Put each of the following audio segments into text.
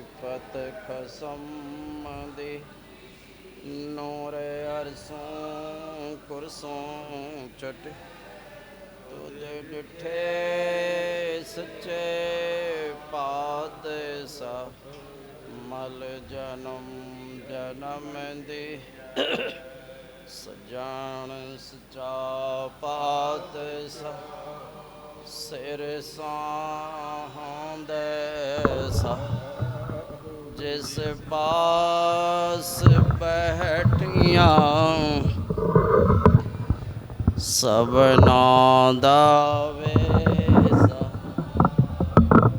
ਸਿਫਤ ਖਸਮ ਦੀ ਨੂਰ ਅਰਸੋਂ ਕੁਰਸੋਂ ਚਟ ਤੁਝ ਡਿਠੇ ਸੱਚੇ ਪਾਤਸ਼ਾਹ ਮਲ ਜਨਮ ਜਨਮ ਦੀ ਸਜਾਨ ਸਚਾ ਪਾਤਸ਼ਾਹ ਸਿਰ ਸਾਹੰਦੇ ਸਾ ਜਿਸ ਪਾਸ ਬੈਠੀਆਂ ਸਭਨਾ ਦਾ ਵੇਸਾ।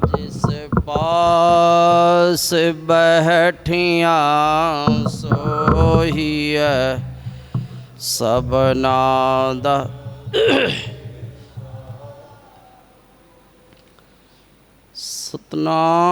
ਜਿਸ ਪਾਸ ਬੈਠੀਆਂ ਸੋਈ ਹੈ ਸਭਨਾ ਦਾ। ਸਤਨਾਮ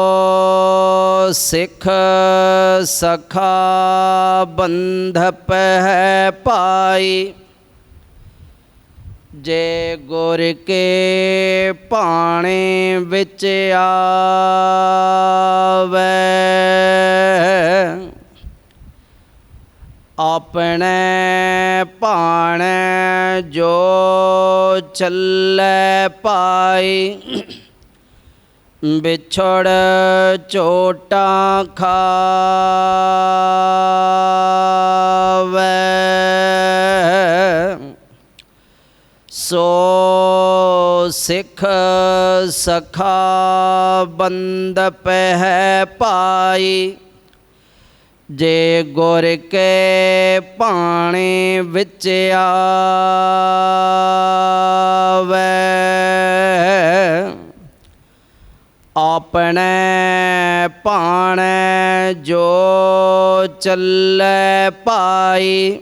ਸਿੱਖ ਸਖਾ ਬੰਧਪ ਹੈ ਪਾਈ। ਜੇ ਗੁਰ ਕੇ ਪਾਣੇ ਵਿੱਚ ਆਵੇ, ਆਪਣੇ ਭਾਣੇ ਜੋ ਚੱਲੇ ਪਾਈ। ਵਿਛੜ ਚੋਟਾਂ ਖਾਵੇ। ਸੋ ਸਿੱਖ ਸਖਾ ਬੰਦ ਪਹਿ ਪਾਈ। ਜੇ ਗੁਰ ਕੇ ਪਾਣੀ ਵਿੱਚ ਆਵੇ। ਆਪਣੇ ਪਾਣੇ ਜੋ ਚੱਲੇ ਪਾਈ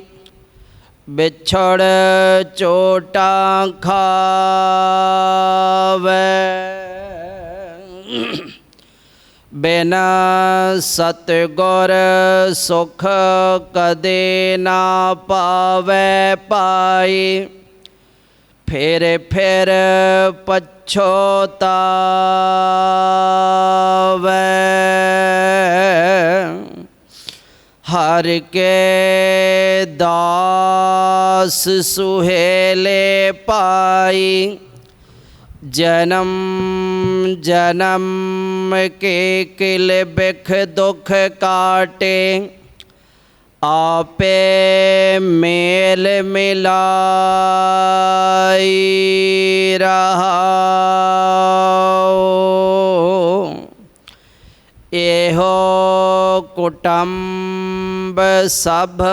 ਵਿਛੜ ਚੋਟਾਂ ਖਾਵੇ। ਬਿਨ ਸਤਗੁਰ ਸੁਖ ਕਦੇ ਨਾ ਪਾਵੇ ਪਾਈ ਫਿਰ ਫਿਰ ਪਛੋਤਾਵੇ। ਹਰ ਕੇ ਦਾਸ ਸੁਹੇਲੇ ਪਾਈ, ਜਨਮ ਜਨਮ ਕੇ ਕਿਲ ਬਿਖ ਦੁਖ ਕਾਟੇ। ਆਪੇ ਮੇਲ ਮਿਲਾਈ ਰਹਾਓ ਇਹੋ ਕੁਟੰਬ ਸਭ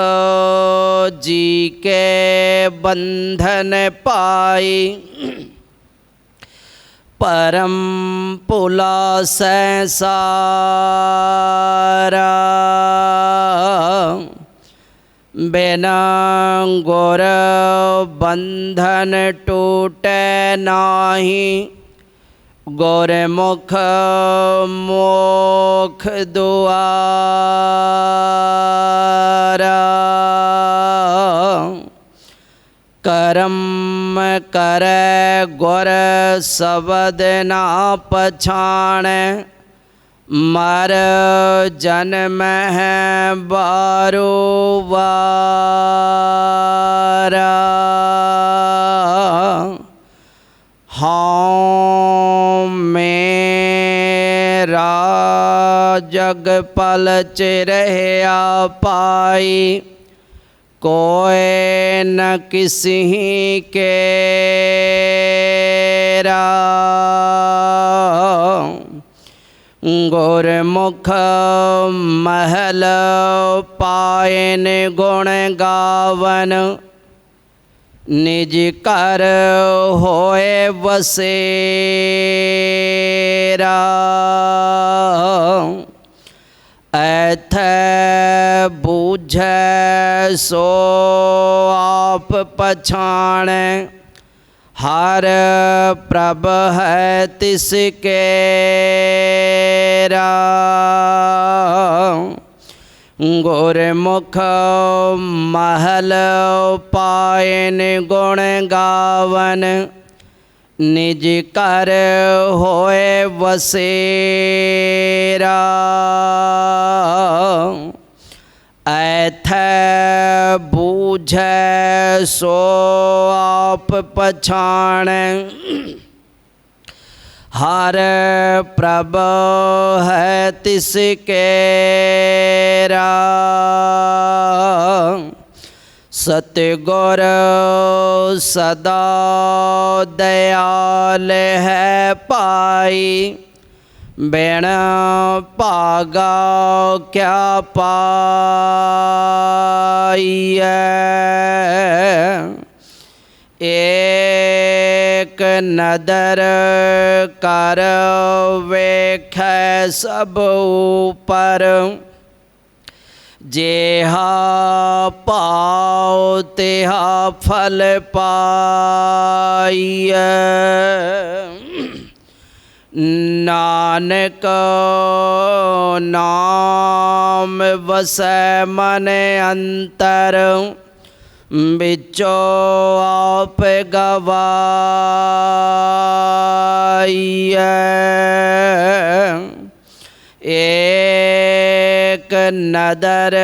ਜੀ ਕੇ ਬੰਧਨ ਪਾਈ ਪਰਮ ਭੁਲਾ ਸੈ ਸਾਰਾ ਬਿਨਾ ਗੁਰ ਬੰਧਨ ਟੂਟੈ ਨਾਹੀ ਗੁਰਮੁਖ ਮੋਖ ਦੁਆਰਾ ਕਰਮ ਕਰੈ ਗੁਰ ਸ਼ਬਦ ਨਾ ਪਛਾਣੈ ਮਰ ਜਨਮ ਹੈ ਬਾਰੋ ਵਾਰਾ। ਹਉ ਮੇਰਾ ਜਗ ਪਲ ਚ ਰਹਿਆ ਪਾਈ। ਕੋਇ ਨ ਕਿਸੀ ਕੇਰਾ। ਗੁਰਮੁਖ ਮਹਲ ਪਾਇਨ ਗੁਣ ਗਾਵਨ ਨਿਜ ਘਰ ਹੋਏ ਵਸੇਰਾ। ਐਥੈ ਬੂਝੈ ਸੋ ਆਪ ਪਛਾਣੈ। ਹਰ ਪ੍ਰਭ ਹੈ ਤਿਸ ਕੇਰਾ ਗੁਰਮੁਖ ਮਹਲ ਪਾਇਨ ਗੁਣ ਗਾਵਨ। ਨਿਜ ਘਰ ਹੋਏ ਵਸੇਰਾ। ਐਥੈ ਬੂਝੈ ਸੋ ਆਪ ਪਛਾਣੈ ਹਰ ਪ੍ਰਭ ਹੈ ਤਿਸ ਕੇਰਾ ਸਤਿਗੁਰ ਸਦਾ ਦਇਆਲ ਹੈ ਪਾਈ ਬਿਨ ਭਾਗਾ ਕਿਆ ਪਾਈਐ? ਏਕ ਨਦਰ ਕਰ ਵੇਖੈ ਸਭ ਉਪਰ। ਜੇਹਾ ਭਾਉ, ਤਿਹਾ ਫਲ ਪਾਈਐ। ਨਾਨਕ ਨਾਮ ਵਸੈ ਮਨ ਅੰਤਰ ਵਿੱਚੋ ਆਪ ਗਵਾਈਐ। ਏਕ ਨਦਰ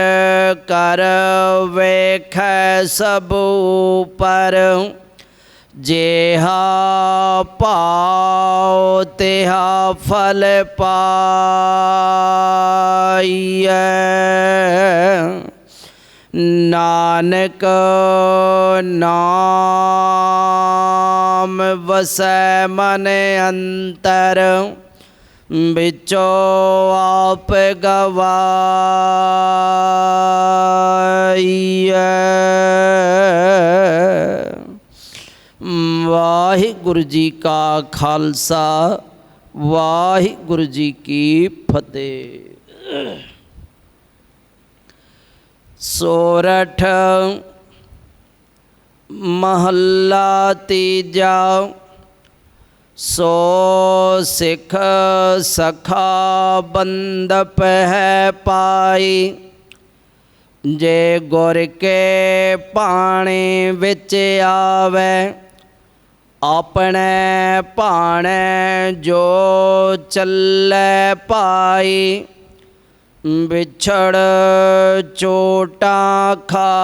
ਕਰ ਵੇਖੈ ਸਭ ਉਪਰ ਜਿਹਾ ਭਾਉ ਤਿਹਾ ਫਲ ਪਾਈਐ। ਨਾਨਕ ਨਾਮ ਵਸੈ ਮਨ ਅੰਤਰ ਵਿੱਚੋ ਆਪ ਗਵਾਈਐ। ਵਾਹਿਗੁਰੂ ਜੀ ਕਾ ਖਾਲਸਾ, ਵਾਹਿਗੁਰੂ ਜੀ ਕੀ ਫਤਿਹ। ਸੋਰਠ ਮਹੱਲਾ ਤੀਜਾ, ਸੋ ਸਿੱਖ ਸਖਾ ਬੰਦ ਪਹਿ ਪਾਈ। ਜੇ ਗੁਰ ਕੇ ਪਾਣੀ ਵਿੱਚ ਆਵੇ ਆਪਣੇ ਭਾਣੇ ਜੋ ਚੱਲੇ ਪਾਈ ਵਿਛੜ ਚੋਟਾਂ ਖਾਵੇ।